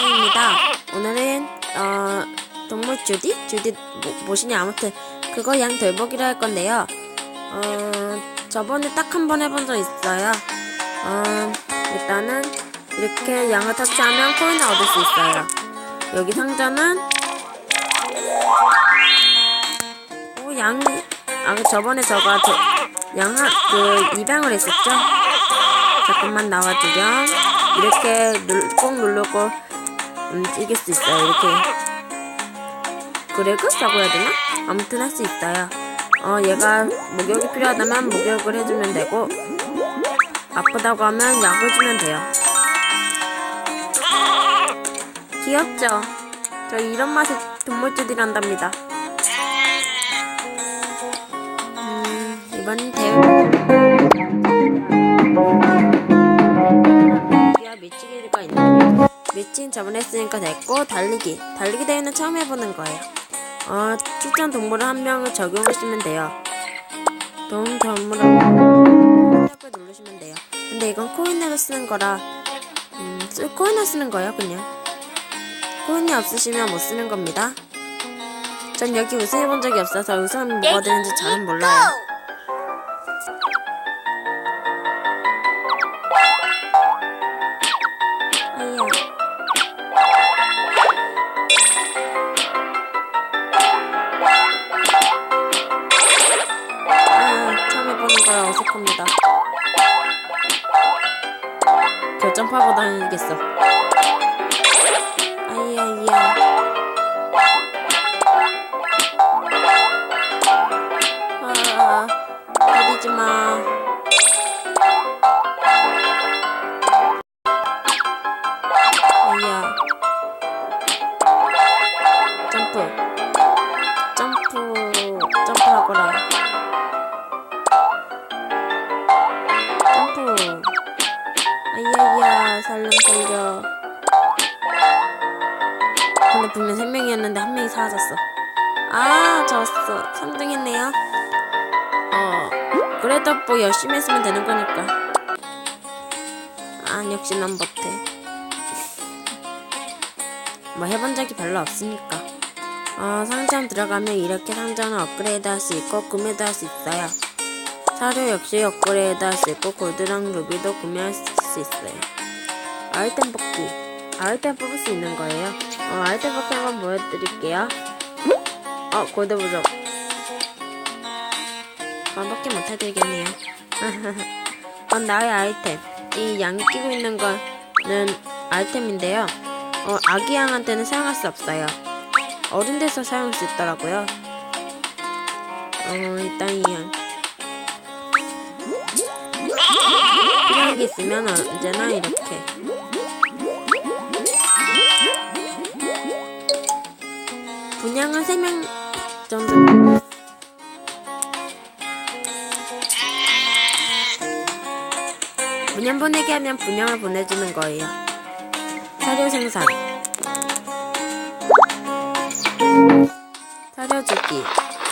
입니다. 오늘은 어 동물 주디? 주디 뭐, 무엇이냐 아무튼 그거 양 돌보기로 할 건데요. 어 저번에 딱 한 번 해본 적 있어요. 어 일단은 이렇게 양을 터치하면 코인을 얻을 수 있어요. 여기 상자는 오 양이 아 저번에 저가 양그 입양을 했었죠. 잠깐만 나와주렴. 이렇게 눌, 꼭 누르고 움직일 수 있어요. 이렇게 그래그라고 해야 되나? 아무튼 할 수 있어요. 어 얘가 목욕이 필요하다면 목욕을 해주면 되고 아프다고 하면 약을 주면 돼요. 귀엽죠? 저 이런 맛에 동물주들한답니다. 저번에 했으니까 됐고 달리기. 달리기 대회는 처음 해보는 거예요. 어 추천 동물을 한 명을 적용하시면 돼요. 동 동물을 을 누르시면 돼요. 근데 이건 코인으로 쓰는 거라 음 쓰, 코인을 쓰는 거예요 그냥. 코인이 없으시면 못 쓰는 겁니다. 전 여기 우승해본 적이 없어서 우승은 뭐가 되는지 잘은 몰라요 거라 어색합니다. 결정 파고 다니겠어. 아이야이야. 아, 때리지 마. 아이야. 점프. 점프. 점프하거라. 아이야이야, 살려, 살려. 근데 분명 3명이었는데 한 명이 사라졌어. 아, 졌어. 3등 했네요. 어, 그래도 뭐 열심히 했으면 되는 거니까. 아, 역시 난 못해. 뭐 해본 적이 별로 없으니까. 어, 상점 들어가면 이렇게 상점을 업그레이드 할 수 있고 구매도 할 수 있어요. 사료 역시 업그레이드 할 수 있고 골드랑 루비도 구매할 수 있어요. 아이템 뽑기. 아이템 뽑을 수 있는 거예요. 어, 아이템 뽑기 한번 보여드릴게요. 어, 골드 부족. 그거밖에 못 해드리겠네요. 그건 나의 아이템. 이 양이 끼고 있는 거는 아이템인데요. 어, 아기 양한테는 사용할 수 없어요. 어른 돼서 사용할 수 있더라고요. 어, 일단 이 양. 게 있으면 언제나 이렇게. 분양은 3명 정도. 분양 보내기 하면 분양을 보내주는 거예요. 사료 생산. 사료 주기.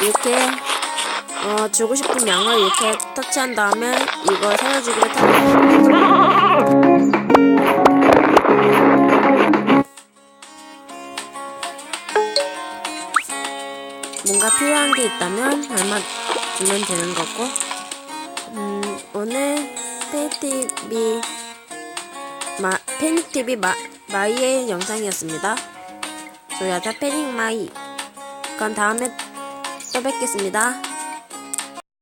이렇게 어, 주고 싶은 양을 이렇게 터치한 다음에 이거 사료 주기를 타고 뭔가 필요한 게 있다면 얼마 주면 되는 거고 음, 오늘 페이티비 마, 패닉TV 마, 마이의 영상이었습니다. 조야자 패닉마이. 그럼 다음에 또 뵙겠습니다.